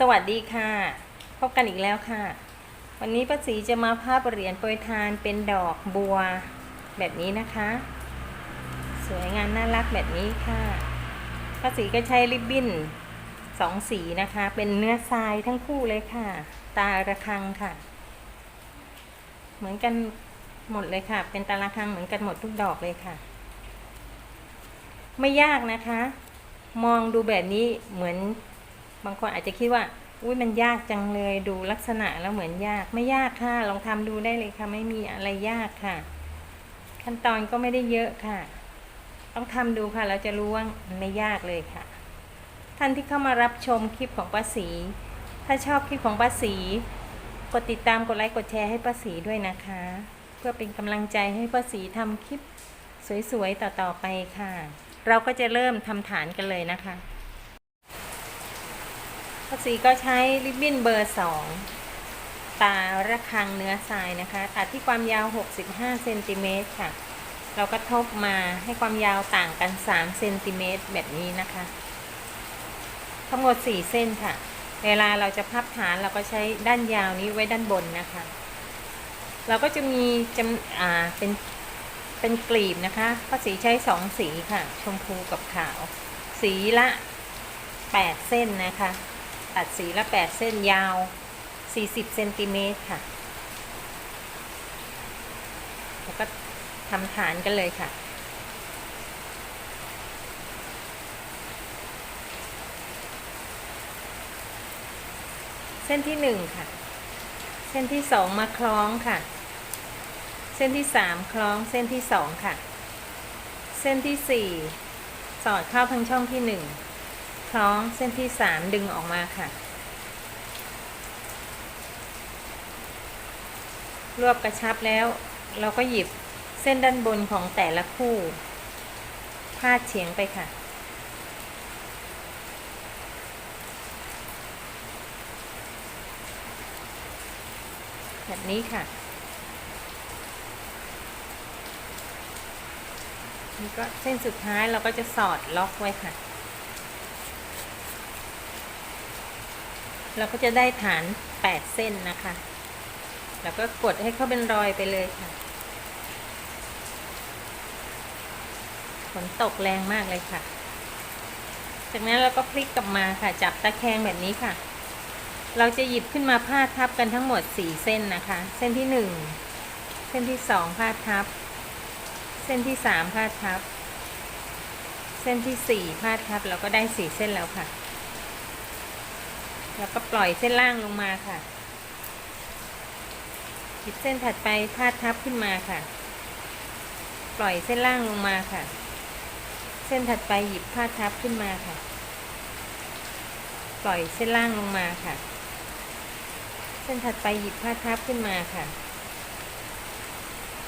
สวัสดีค่ะ พบกันอีกแล้วค่ะ วันนี้ป้าศรีจะมาภาพเหรียญโปรยทานเป็นดอกบัวแบบนี้นะคะ สวยงามน่ารักแบบนี้ค่ะป้าศรีก็ใช้ริบบิ้นสองสีนะคะ เป็นเนื้อทรายทั้งคู่เลยค่ะ ตาระคังค่ะ เหมือนกันหมดเลยค่ะ เป็นตาระคังเหมือนกันหมดทุกดอกเลยค่ะ ไม่ยากนะคะ มองดูแบบนี้เหมือน บางคนอาจจะคิดว่า อุ้ยมันยากจังเลยดูลักษณะแล้วเหมือนยากไม่ยากค่ะ ลองทำดูได้เลยค่ะไม่มีอะไรยากค่ะ ขั้นตอนก็ไม่ได้เยอะค่ะ ต้องทำดูค่ะเราจะรู้ว่ามันไม่ยากเลยค่ะ ท่านที่เข้ามารับชมคลิปของป้าศรีถ้าชอบคลิปของป้าศรีกดติดตามกดไลค์กดแชร์ให้ป้าศรีด้วยนะคะ เพื่อเป็นกำลังใจให้ป้าศรีทำคลิปสวยๆต่อๆไปค่ะ เราก็จะเริ่มทำฐานกันเลยนะคะ ภาษีก็ใช้ริบบิ้นเบอร์ 2 ตาระคังเนื้อทรายนะคะ ตัดที่ความยาว 65เซนติเมตรค่ะ เราก็ทบมาให้ความยาวต่างกัน 3 เซนติเมตรแบบนี้นะคะ ทั้งหมด 4 เส้นค่ะ เวลาเราจะพับฐานเราก็ใช้ด้านยาวนี้ไว้ด้านบนนะคะ เราก็จะมีจำอ่าเป็นเป็นกลีบนะคะภาษีใช้ 2 สีค่ะ ชมพูกับขาว สีละ 8 เส้นนะคะ ตัดสีละ8เส้นยาว 40เซนติเมตรค่ะ แล้วก็ทำฐานกันเลยค่ะเส้นที่1ค่ะ เส้นที่2มาคล้องค่ะ เส้นที่3คล้องเส้นที่2ค่ะ เส้นที่4สอดเข้าทางช่องที่1 คล้องเส้นที่3ดึงออกมาค่ะ รวบกระชับแล้ว เราก็หยิบเส้นด้านบนของแต่ละคู่ พาดเฉียงไปค่ะ แบบนี้ค่ะนี่ก็เส้นสุดท้ายเราก็จะสอดล็อกไว้ค่ะ เราก็จะได้ฐาน 8 เส้นนะคะ แล้วก็กดให้เขาเป็นรอยไปเลยค่ะ ฝนตกแรงมากเลยค่ะ จากนั้นเราก็พลิกกลับมาค่ะ จับตะแคงแบบนี้ค่ะ เราจะหยิบขึ้นมาพาดทับกันทั้งหมด 4 เส้นนะคะ เส้นที่ 1 เส้นที่ 2 พาดทับ เส้นที่ 3 พาดทับ เส้นที่ 4 พาดทับ เราก็ได้ 4 เส้นแล้วค่ะ แล้วก็ปล่อยเส้นล่างลงมาค่ะหยิบเส้นถัดไปพาดทับขึ้นมาค่ะ ปล่อยเส้นล่างลงมาค่ะ เส้นถัดไปหยิบพาดทับขึ้นมาค่ะ ปล่อยเส้นล่างลงมาค่ะ เส้นถัดไปหยิบพาดทับขึ้นมาค่ะ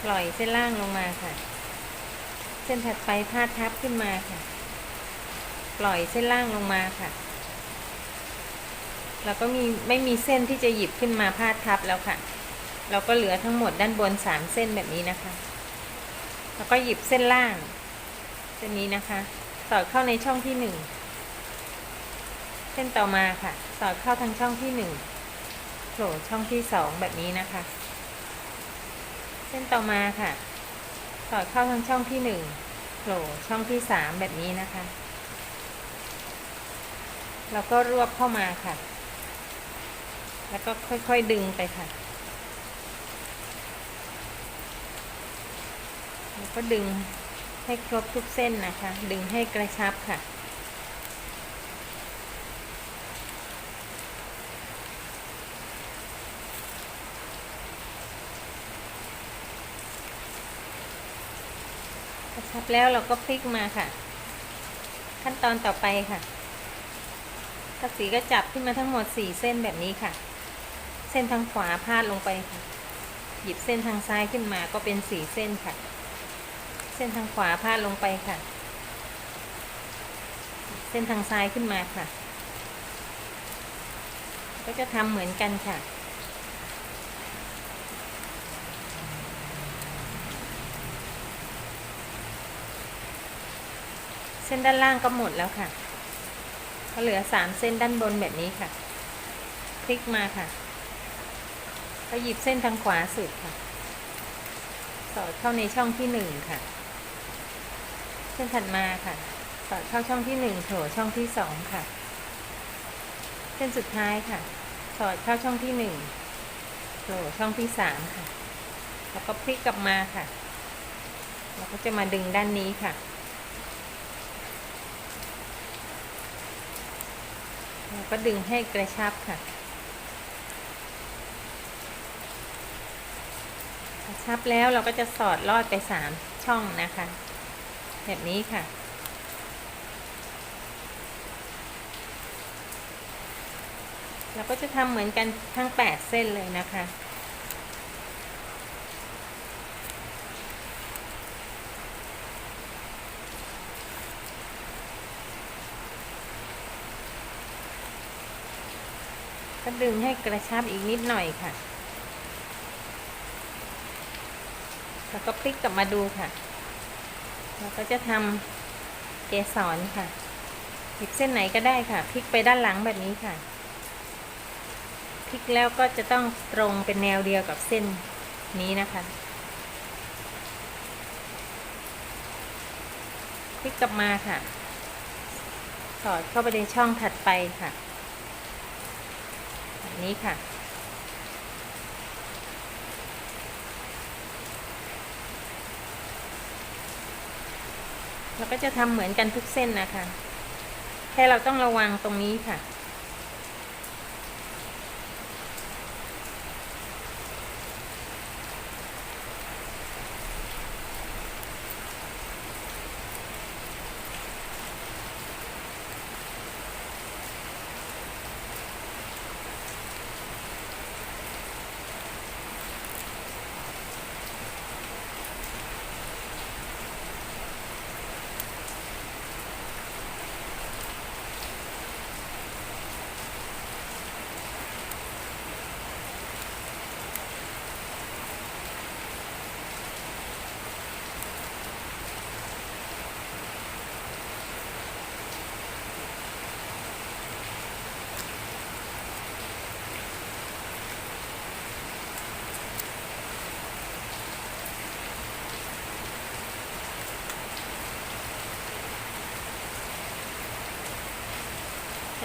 ปล่อยเส้นล่างลงมาค่ะ เส้นถัดไปพาดทับขึ้นมาค่ะ ปล่อยเส้นล่างลงมาค่ะ เราก็มีไม่มีเส้นที่จะหยิบขึ้นมาพาดทับแล้วค่ะ เราก็เหลือทั้งหมดด้านบนสามเส้นแบบนี้นะคะ แล้วก็หยิบเส้นล่าง เส้นนี้นะคะ สอดเข้าในช่องที่หนึ่งเส้นต่อมาค่ะ สอดเข้าทางช่องที่หนึ่งโผล่ช่องที่สองแบบนี้นะคะ เส้นต่อมาค่ะ สอดเข้าทางช่องที่หนึ่งโผล่ช่องที่สามแบบนี้นะคะ แล้วก็รวบเข้ามาค่ะ แล้วก็ค่อยๆดึงไปค่ะ แล้วก็ดึงให้ครบทุกเส้นนะคะ ดึงให้กระชับค่ะกระชับแล้วเราก็พลิกมาค่ะ ขั้นตอนต่อไปค่ะกระสีก็จับขึ้นมาทั้งหมดสี่เส้นแบบนี้ค่ะ เส้นทางขวาพาดลงไปค่ะ หยิบเส้นทางซ้ายขึ้นมาก็เป็นสี่เส้นค่ะ เส้นทางขวาพาดลงไปค่ะ เส้นทางซ้ายขึ้นมาค่ะ ก็จะทำเหมือนกันค่ะเส้นด้านล่างก็หมดแล้วค่ะ ก็เหลือสามเส้นด้านบนแบบนี้ค่ะ คลิกมาค่ะ ก็หยิบเส้นทางขวาสุดค่ะ สอดเข้าในช่องที่หนึ่งค่ะ เส้นถัดมาค่ะ สอดเข้าช่องที่หนึ่งโถช่องที่สองค่ะ เส้นสุดท้ายค่ะ สอดเข้าช่องที่หนึ่งโถช่องที่สามค่ะ แล้วก็พลิกกลับมาค่ะแล้วก็จะมาดึงด้านนี้ค่ะแล้วก็ดึงให้กระชับค่ะ กระชับแล้วเราก็จะสอดลอดไปสามช่องนะคะ แบบนี้ค่ะ เราก็จะทำเหมือนกันทั้ง8เส้นเลยนะคะก็ดึงให้กระชับอีกนิดหน่อยค่ะ แล้วก็พลิกกลับมาดูค่ะเราก็จะทำเกสรค่ะหยิบเส้นไหนก็ได้ค่ะพลิกไปด้านหลังแบบนี้ค่ะพลิกแล้วก็จะต้องตรงเป็นแนวเดียวกับเส้นนี้นะคะพลิกกลับมาค่ะ สอดเข้าไปในช่องถัดไปค่ะแบบนี้ค่ะ เราก็จะทำเหมือนกันทุกเส้นนะคะ แค่เราต้องระวังตรงนี้ค่ะ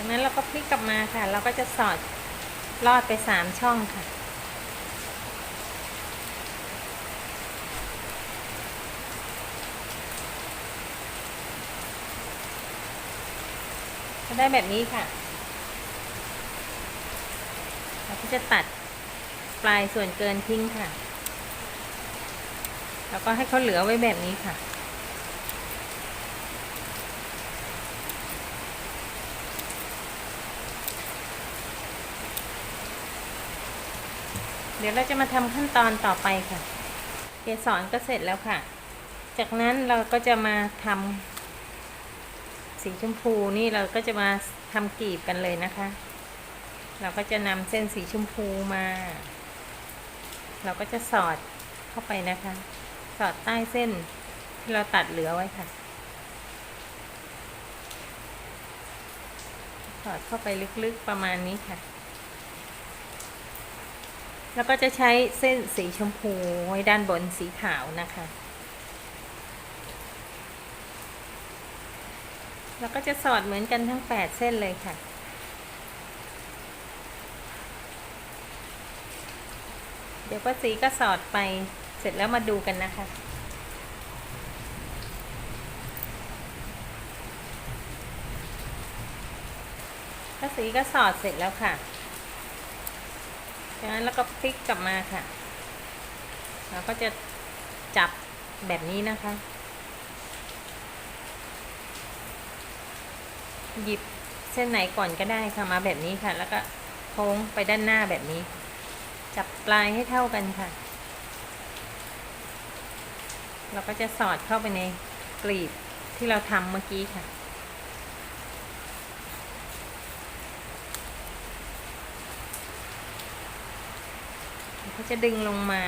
จากนั้นเราก็พลิกกลับมาค่ะ เราก็จะสอดลอดไปสามช่องค่ะก็ได้แบบนี้ค่ะ เราก็จะตัดปลายส่วนเกินทิ้งค่ะ แล้วก็ให้เขาเหลือไว้แบบนี้ค่ะ ดี๋ยวเราจะมาทำขั้นตอนต่อไปค่ะ เกสรก็เสร็จแล้วค่ะ จากนั้นเราก็จะมาทำสีชมพูนี่เราก็จะมาทำกีบกันเลยนะคะ เราก็จะนำเส้นสีชมพูมา เราก็จะสอดเข้าไปนะคะ สอดใต้เส้นที่เราตัดเหลือไว้ค่ะ สอดเข้าไปลึกๆประมาณนี้ค่ะ แล้วก็จะใช้เส้นสีชมพูไว้ด้านบนสีขาวนะคะ แล้วก็จะสอดเหมือนกันทั้ง 8 เส้นเลยค่ะเดี๋ยวป้าสีก็สอดไปเสร็จแล้วมาดูกันนะคะ ป้าสีก็สอดเสร็จแล้วค่ะ จากนั้นแล้วก็พลิกกลับมาค่ะ เราก็จะจับแบบนี้นะคะ หยิบเส้นไหนก่อนก็ได้ค่ะมาแบบนี้ค่ะ แล้วก็โค้งไปด้านหน้าแบบนี้ จับปลายให้เท่ากันค่ะ เราก็จะสอดเข้าไปในกลีบที่เราทำเมื่อกี้ค่ะ ก็จะดึงลงมา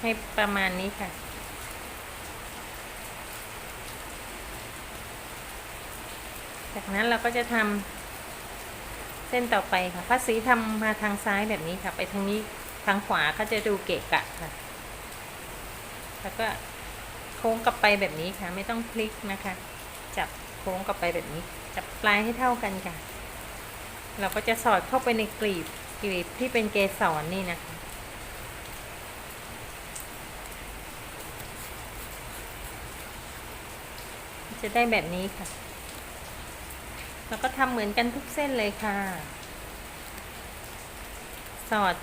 ให้ประมาณนี้ค่ะ จากนั้นเราก็จะทำเส้นต่อไปค่ะพระศรีทำมาทางซ้ายแบบนี้ค่ะ ไปทางนี้ทางขวาก็จะดูเกะกะค่ะ แล้วก็โค้งกลับไปแบบนี้ค่ะ ไม่ต้องพลิกนะคะ จับโค้งกลับไปแบบนี้ จับปลายให้เท่ากันค่ะ เราก็จะสอดเข้าไปในกลีบกลีบที่เป็นเกสรนี่นะคะ จะได้แบบนี้ค่ะ แล้วก็ทำเหมือนกันทุกเส้นเลยค่ะ สอด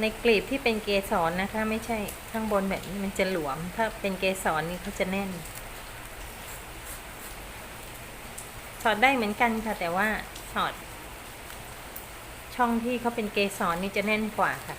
ในกลีบที่เป็นเกสรนะคะ ไม่ใช่ข้างบนแบบนี้มันจะหลวม ถ้าเป็นเกสรนี่เขาจะแน่น สอดได้เหมือนกันค่ะ แต่ว่าสอด ช่องที่เขาเป็นเกสรนี่จะแน่นกว่าค่ะ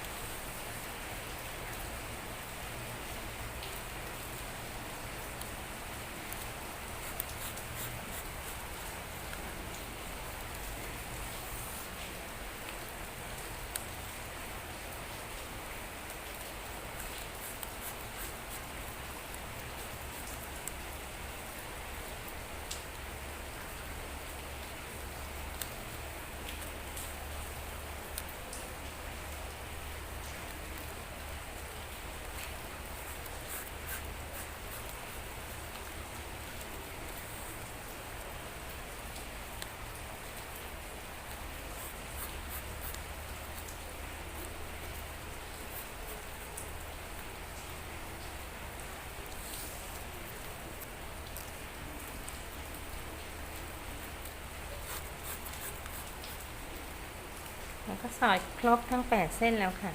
แล้วก็สอดครบทั้ง 8 เส้นแล้วค่ะ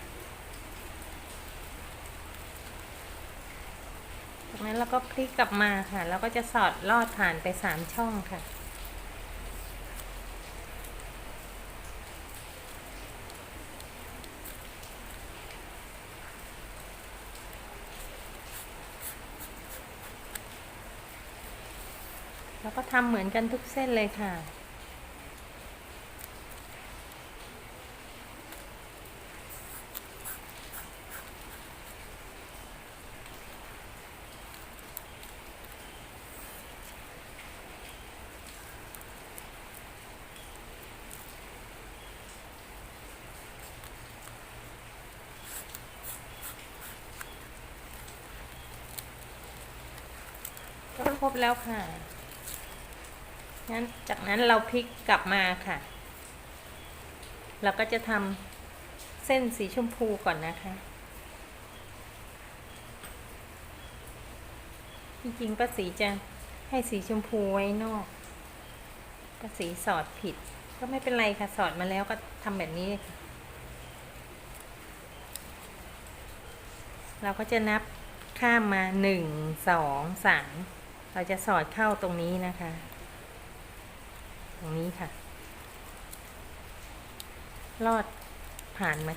จากนั้นเราก็พลิกกลับมาค่ะ แล้วก็จะสอดลอดผ่านไป 3 ช่องค่ะแล้วก็ทำเหมือนกันทุกเส้นเลยค่ะ แล้วค่ะงั้นจากนั้นเราพลิกกลับมาค่ะ เราก็จะทำเส้นสีชมพูก่อนนะคะ จริงๆป้าสีจะให้สีชมพูไว้นอกป้าสีสอดผิด ก็ไม่เป็นไรค่ะ สอดมาแล้วก็ทำแบบนี้ เราก็จะนับข้ามมาหนึ่งสองสาม เราจะสอดเข้าตรงนี้นะคะ ตรงนี้ค่ะ ลอดผ่านมา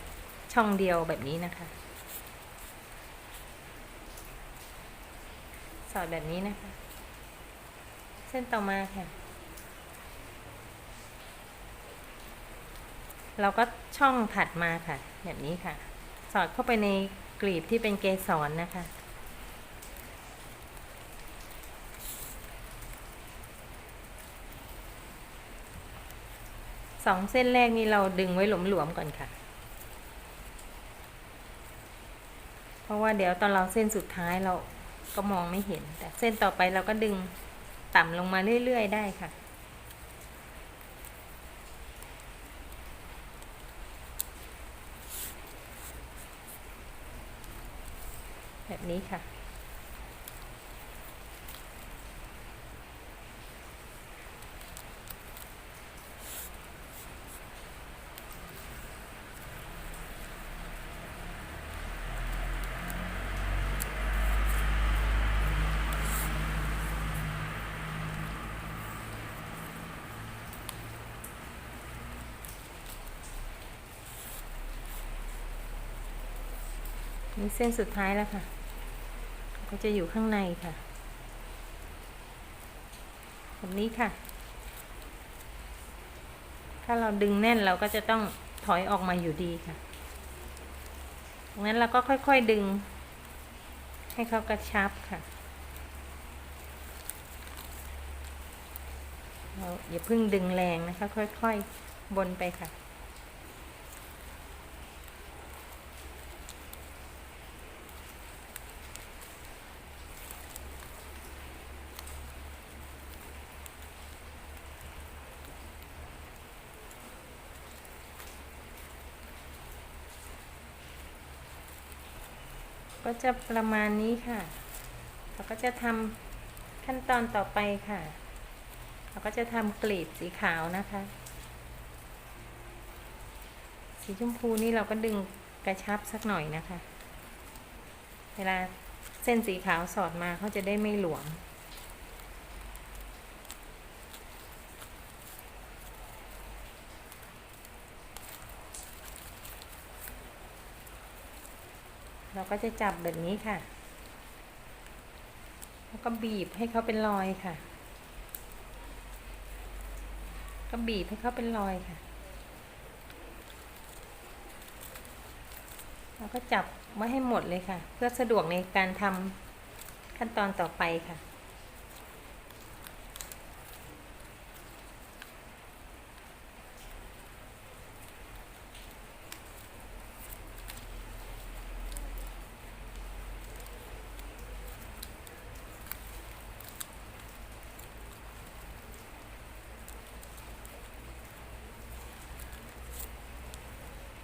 ช่องเดียวแบบนี้นะคะ สอดแบบนี้นะคะ เส้นต่อมาค่ะ เราก็ช่องถัดมาค่ะ แบบนี้ค่ะ สอดเข้าไปในกลีบที่เป็นเกสรนะคะ สองเส้นแรกนี้เราดึงไว้หลวมๆก่อนค่ะ เพราะว่าเดี๋ยวตอนเราเส้นสุดท้ายเราก็มองไม่เห็น แต่เส้นต่อไปเราก็ดึงต่ำลงมาเรื่อย ๆ ได้ค่ะ นี่เส้นสุดท้ายแล้วค่ะ ก็จะอยู่ข้างในค่ะ แบบนี้ค่ะ ถ้าเราดึงแน่นเราก็จะต้องถอยออกมาอยู่ดีค่ะงั้นเราก็ค่อยๆดึง ให้เขากระชับค่ะเราอย่าเพิ่งดึงแรงนะคะ ค่อยๆบนไปค่ะ จะประมาณนี้ค่ะ เราก็จะทำขั้นตอนต่อไปค่ะ เราก็จะทำกลีบสีขาวนะคะ สีชมพูนี่เราก็ดึงกระชับสักหน่อยนะคะ เวลาเส้นสีขาวสอดมาเขาจะได้ไม่หลวม ก็จะจับแบบนี้ค่ะ แล้วก็บีบให้เขาเป็นรอยค่ะ ก็บีบให้เขาเป็นรอยค่ะ แล้วก็จับไว้ให้หมดเลยค่ะ เพื่อสะดวกในการทำขั้นตอนต่อไปค่ะ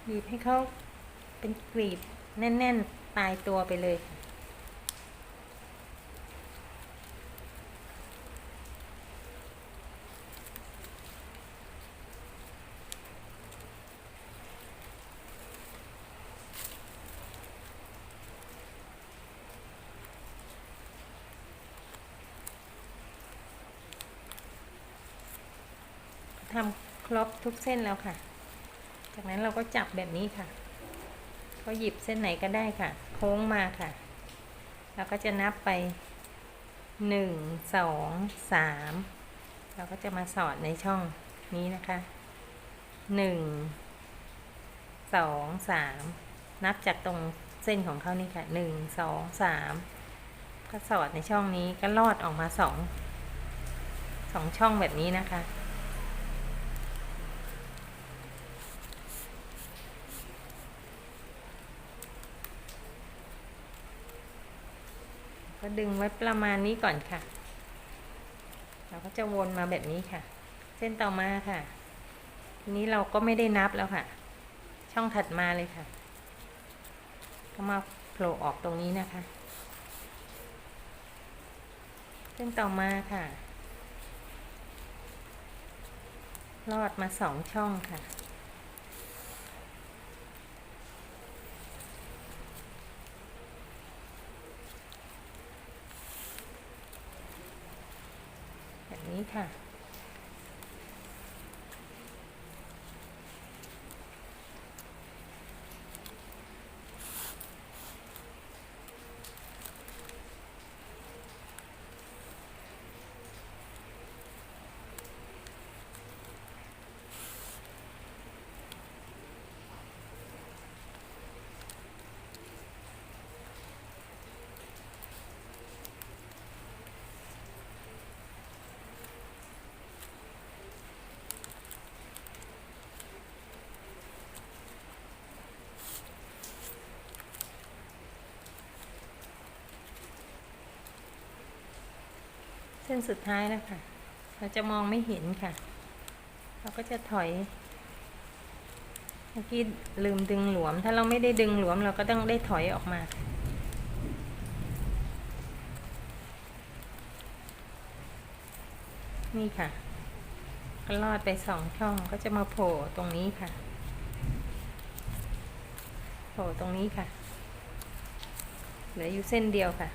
บีบให้เขาเป็นกรีบแน่นๆตายตัวไปเลย ทำครบทุกเส้นแล้วค่ะ นั้นเราก็จับแบบนี้ค่ะ ก็หยิบเส้นไหนก็ได้ค่ะ โค้งมาค่ะ เราก็จะนับไปหนึ่งสองสามเราก็จะมาสอดในช่องนี้นะคะหนึ่งสองสามนับจากตรงเส้นของเขานี่ค่ะหนึ่งสองสามก็สอดในช่องนี้ก็ลอดออกมาสองสองช่องแบบนี้นะคะ ก็ดึงไว้ประมาณนี้ก่อนค่ะ เราก็จะวนมาแบบนี้ค่ะ เส้นต่อมาค่ะ ทีนี้เราก็ไม่ได้นับแล้วค่ะ ช่องถัดมาเลยค่ะ ก็มาโผล่ออกตรงนี้นะคะ เส้นต่อมาค่ะ ลอดมาสองช่องค่ะ นี้ค่ะ ส้นสุดท้ายแล้วค่ะ เราจะมองไม่เห็นค่ะ เราก็จะถอย เมื่อกี้ลืมดึงหลวม ถ้าเราไม่ได้ดึงหลวมเราก็ต้องได้ถอยออกมาค่ะนี่ค่ะ ก็ลอดไปสองช่องก็จะมาโผล่ตรงนี้ค่ะ โผล่ตรงนี้ค่ะ เหลืออยู่เส้นเดียวค่ะ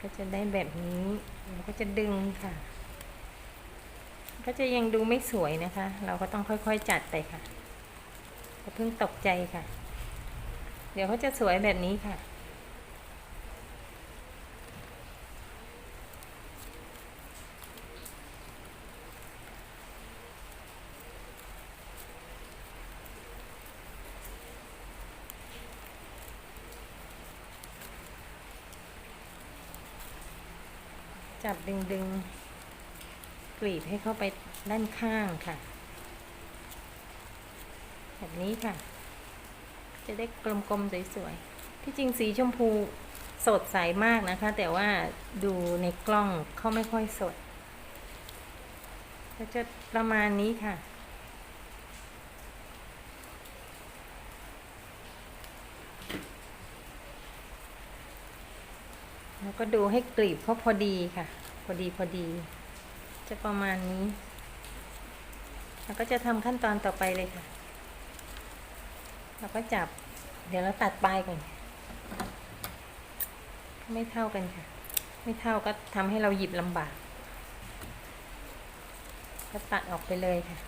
ก็จะได้แบบนี้เราก็จะดึงค่ะ ก็จะยังดูไม่สวยนะคะ เราก็ต้องค่อยๆจัดไปค่ะเพิ่งตกใจค่ะ เดี๋ยวเขาจะสวยแบบนี้ค่ะ จับ ดึงดึงกรีบให้เข้าไปด้านข้างค่ะ แบบนี้ค่ะ จะได้กลมๆสวยๆที่จริงสีชมพูสดใสมากนะคะ แต่ว่าดูในกล้องเขาไม่ค่อยสดก็จะประมาณนี้ค่ะ แล้วก็ดูให้กลีบเขาพอดีค่ะ อดีพอดี จะประมาณนี้ เราก็จะทำขั้นตอนต่อไปเลยค่ะ เราก็จับ เดี๋ยวเราตัดปลายก่อน ไม่เท่ากันค่ะ ไม่เท่าก็ทำให้เราหยิบลำบาก ก็ตัดออกไปเลยค่ะ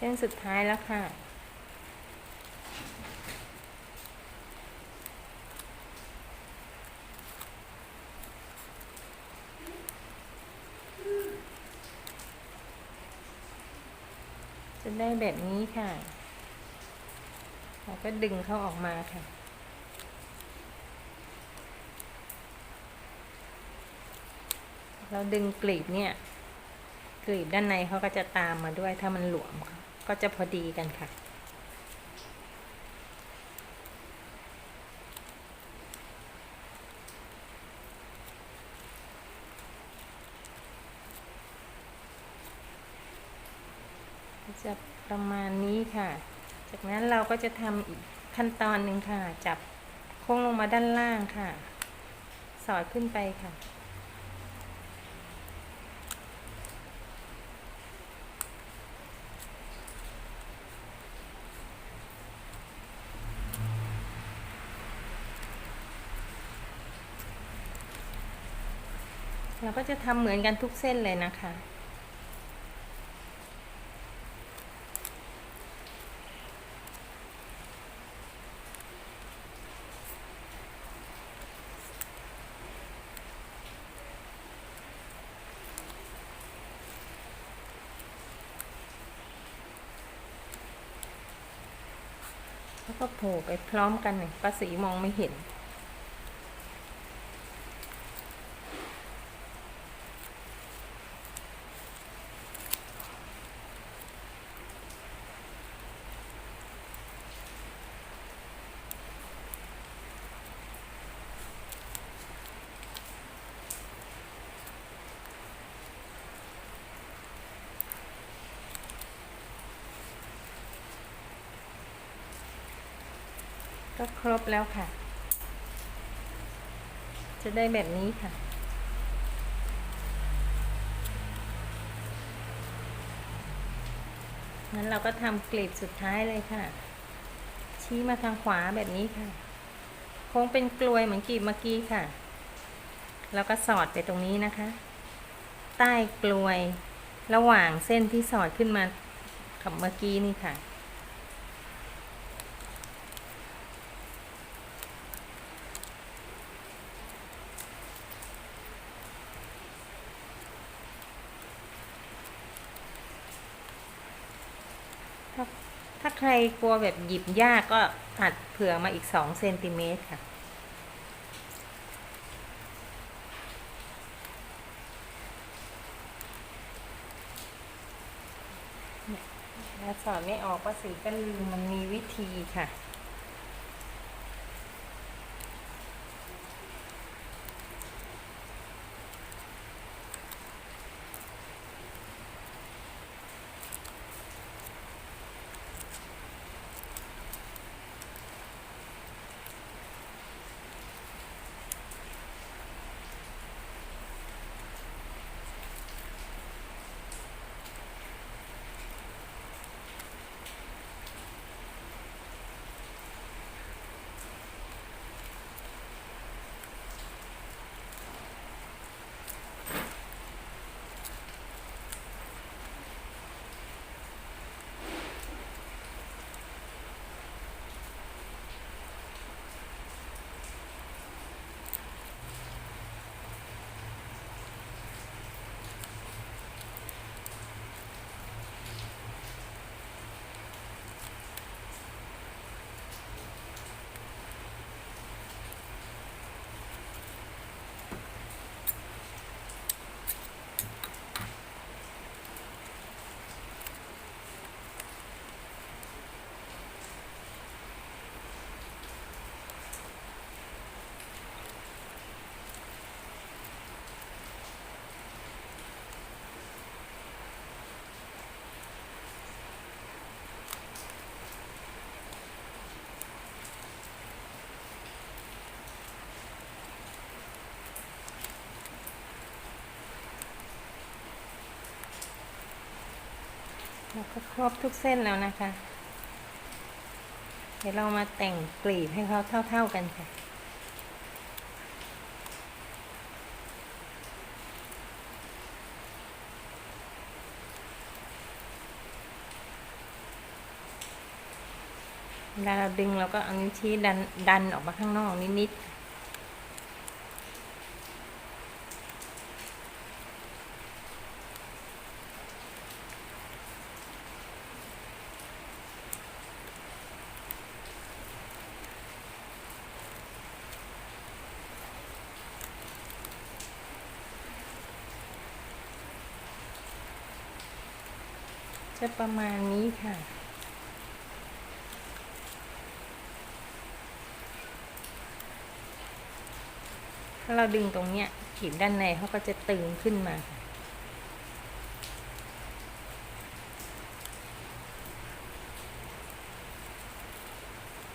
เส้นสุดท้ายแล้วค่ะ จะได้แบบนี้ค่ะแล้วก็ดึงเข้าออกมาค่ะเราดึงกลีบเนี่ย กลีบด้านในเขาก็จะตามมาด้วยถ้ามันหลวมค่ะ ก็จะพอดีกันค่ะ จะประมาณนี้ค่ะ จากนั้นเราก็จะทำอีกขั้นตอนหนึ่งค่ะ จับโค้งลงมาด้านล่างค่ะ สอดขึ้นไปค่ะ เราก็จะทำเหมือนกันทุกเส้นเลยนะคะ แล้วก็โผล่ไปพร้อมกันเนี่ยป้าสีมองไม่เห็น ก็ครบแล้วค่ะ จะได้แบบนี้ค่ะ งั้นเราก็ทำกลีบสุดท้ายเลยค่ะ ชี้มาทางขวาแบบนี้ค่ะโค้งเป็นกลวยเหมือนกลีบเมื่อกี้ค่ะ แล้วก็สอดไปตรงนี้นะคะ ใต้กลวยระหว่างเส้นที่สอดขึ้นมากับเมื่อกี้นี่ค่ะ ถ้าใครกลัวแบบหยิบยากก็ตัดเผื่อมาอีกสองเซนติเมตรค่ะแล้วสอนไม่ออกว่าสีก็ลืมมันมีวิธีค่ะ เราก็ครบทุกเส้นแล้วนะคะ เดี๋ยวเรามาแต่งกลีบให้เขาเท่า ๆกันค่ะเวลาเราดึงเราก็เอานิ้วชี้ดันดันออกมาข้างนอกนิดๆ จะประมาณนี้ค่ะ ถ้าเราดึงตรงเนี้ยขีดด้านในเขาก็จะตึงขึ้นมา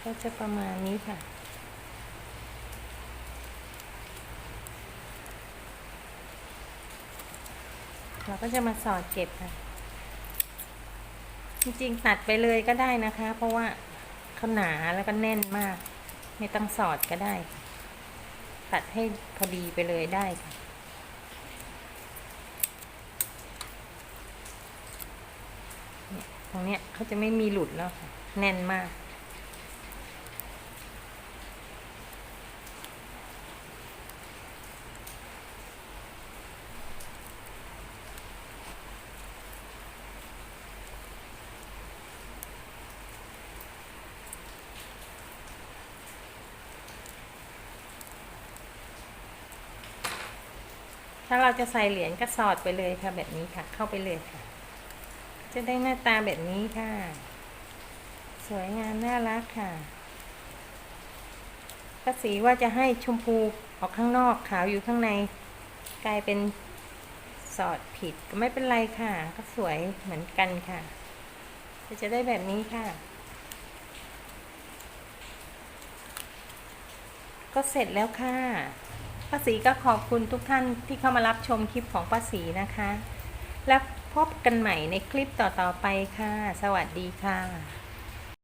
ก็จะประมาณนี้ค่ะ เราก็จะมาสอดเก็บค่ะ จริงๆตัดไปเลยก็ได้นะคะ เพราะว่าเขาหนาแล้วก็แน่นมาก ไม่ต้องสอดก็ได้ ตัดให้พอดีไปเลยได้ค่ะตรงเนี้ยเขาจะไม่มีหลุดแล้วค่ะ แน่นมาก ถ้าเราจะใส่เหรียญก็สอดไปเลยค่ะ แบบนี้ค่ะ เข้าไปเลยค่ะ จะได้หน้าตาแบบนี้ค่ะ สวยงามน่ารักค่ะป้าสีว่าจะให้ชมพูออกข้างนอกขาวอยู่ข้างใน กลายเป็นสอดผิดก็ไม่เป็นไรค่ะ ก็สวยเหมือนกันค่ะจะได้แบบนี้ค่ะ ก็เสร็จแล้วค่ะ ป้าษีก็ขอบคุณทุกท่านที่เข้ามารับชมคลิปของป้าษีนะคะ แล้วพบกันใหม่ในคลิปต่อๆไปค่ะ สวัสดีค่ะ